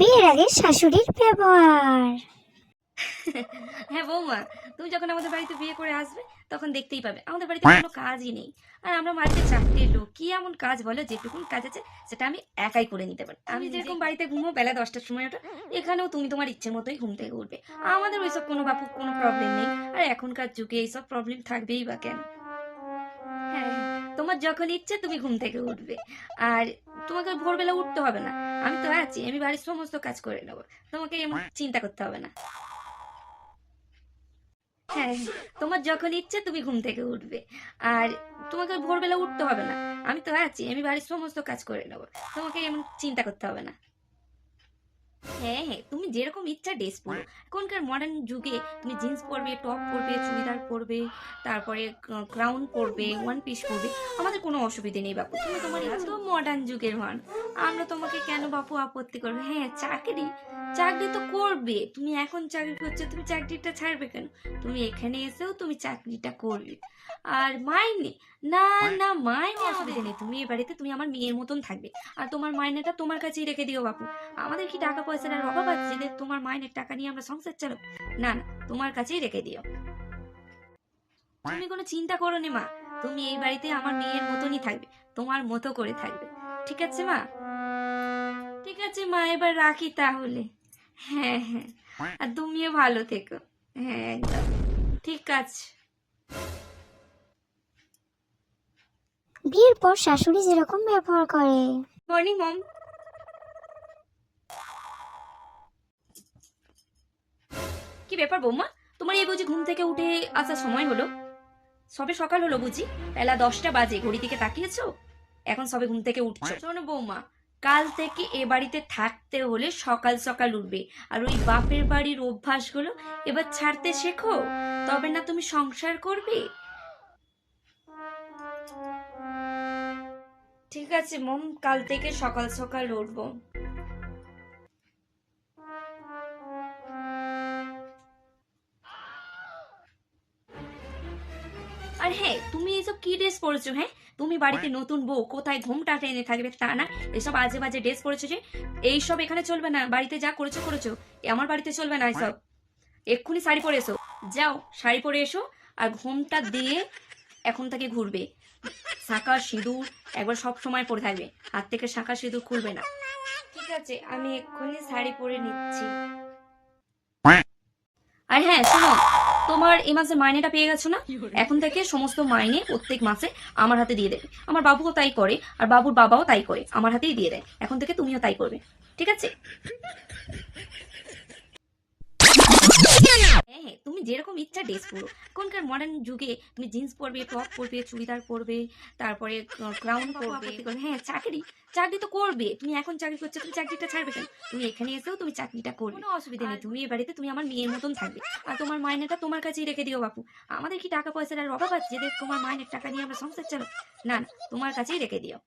বিয়ের আগে শাশুড়ির ব্যবহার। হ্যাঁ বৌমা তুমি যখন আমাদের বাড়িতে বিয়ে করে আসবে তখন দেখতেই পাবে। আমাদের বাড়িতে কোনো কাজই নেই। আর আমরা মাঝে চাকরির লোক কি এমন কাজ বলো যেটুকুন কাজ আছে সেটা আমি একাই করে নিতে পারি আমি যেরকম বাড়িতে ঘুমো বেলা দশটার সময় ওটা এখানেও তুমি তোমার ইচ্ছের মতোই ঘুম থেকে উঠবে। আমাদের ওইসব কোনো বাপু কোনো প্রবলেম নেই। আর এখনকার যুগে এইসব প্রবলেম থাকবেই বা কেন? হ্যাঁ তোমার যখন ইচ্ছে তুমি ঘুম থেকে উঠবে। আর তোমাকে ভোরবেলা উঠতে হবে না। আমি তো আছি, আমি বাড়ির সমস্ত কাজ করে নেব। তোমাকে এমন চিন্তা করতে হবে না। হ্যাঁ তোমার যখন ইচ্ছে তুমি ঘুম থেকে উঠবে। আর তোমাকে ভোরবেলা উঠতে হবে না। আমি তো আছি, আমি বাড়ির সমস্ত কাজ করে নেব। তোমাকে এমন চিন্তা করতে হবে না। হ্যাঁ হ্যাঁ তুমি যেরকম ইচ্ছা ড্রেস পরো। এখনকার মডার্ন যুগে তুমি জিন্স পরবে টপ পরবে, চুড়িদার পরবে, তারপরে ক্রাউন পরবে ওয়ান পিস পরবে। আমাদের কোনো অসুবিধে নেই বাপু, তুমি তোমার মডার্ন যুগের মান আমরা তোমাকে কেন বাপু আপত্তি করবে? হ্যাঁ চাকরি। চাকরি তো করবে। তুমি এখন চাকরি করছ, তুমি চাকরিটা ছাড়বে কেন? তুমি এখানে এসেও তুমি চাকরিটা করবে আর মাইনে? না না, মাইনে অসুবিধা নেই। তুমি এ বাড়িতে তুমি আমার মেয়ের মতন থাকবে। আর তোমার মাইনেটা তোমার কাছেই রেখে দিও বাপু। আমাদের কি টাকা পয়সার আর অভাব আছে যে তোমার মাইনের টাকা নিয়ে আমরা সংসার চালাবো? না না, তোমার কাছেই রেখে দিও। তুমি কোনো চিন্তা করো নি, মা। তুমি এই বাড়িতে আমার মেয়ের মতনই থাকবে। তোমার মতো করে থাকবে। ঠিক আছে, মা? ঠিক আছে মা এবার রাখি তাহলে। হ্যাঁ হ্যাঁ। আর তুমিও ভালো থেকো। হ্যাঁ একদম। ঠিক আছে। বিয়ের পর শাশুড়ি যেরকম ব্যবহার করে। Morning mom. কি ব্যাপার বৌমা? তোমার এই বুঝি ঘুম থেকে উঠে আসার সময় হলো? সবে সকাল হলো বুঝি? বেলা দশটা বাজে ঘড়ি দিকে তাকিয়েছো? এখন সবে ঘুম থেকে উঠছো। শোনো বৌমা কাল থেকে এ বাড়িতে থাকতে হলে সকাল সকাল উঠবে। আর ওই বাপের বাড়ির অভ্যাসগুলো এবার ছাড়তে শেখো? তবে না তুমি সংসার করবে? ঠিক আছে, মম, কাল থেকে সকাল সকাল উঠবো। আর হ্যাঁ তুমি এসব কি ড্রেস পরেছো হ্যাঁ? তুমি বাড়িতে নতুন বউ কোথায় ঘুমটা টেনে থাকবে তা না? এসব আজে বাজে ড্রেস পরেছো যে? এইসব এখানে চলবে না। বাড়িতে যা করেছ করেছ। আমার বাড়িতে চলবে না এসব। এক্ষুনি শাড়ি পরে এসো। যাও শাড়ি পরে এসো আর ঘুমটা দিয়ে এখন থেকে ঘুরবে। শাঁখা সিঁদুর একবার সব সময় পরে থাকবে। হাত থেকে শাঁখা সিঁদুর খুলবে না। ঠিক আছে আমি এক্ষুনি শাড়ি পরে নিচ্ছি। আর হ্যাঁ শোনো। তোমার এই মাসে মাইনেটা পেয়ে গেছো না? এখন থেকে সমস্ত মাইনে প্রত্যেক মাসে আমার হাতে দিয়ে দেবে। আমার বাবুও তাই করে, আর বাবুর বাবাও তাই করে, আমার হাতেই দিয়ে দেয়। এখন থেকে তুমিও তাই করবে। ঠিক আছে? যেরকম ইচ্ছা ড্রেস পরো এখনকার মডার্ন যুগে তুমি জিন্স পরবে টপ পরবে চুড়িদার পরবে তারপরে ক্রাউন পরবে। হ্যাঁ চাকরি চাকরি তো করবে। তুমি এখন চাকরি করছ তুমি চাকরিটা ছাড়বে কেন? তুমি এখানে এসেও তুমি চাকরিটা করবে। কোনো অসুবিধা নেই। তুমি এ বাড়িতে তুমি আমার মেয়ের মতন থাকবে। আর তোমার মাইনেটা তোমার কাছেই রেখে দিও বাপু। আমাদের কি টাকা পয়সার আর অভাব আছে যে তোমার মাইনের টাকা নিয়ে আমরা সংসার চালাবো না না তোমার কাছেই রেখে দিও।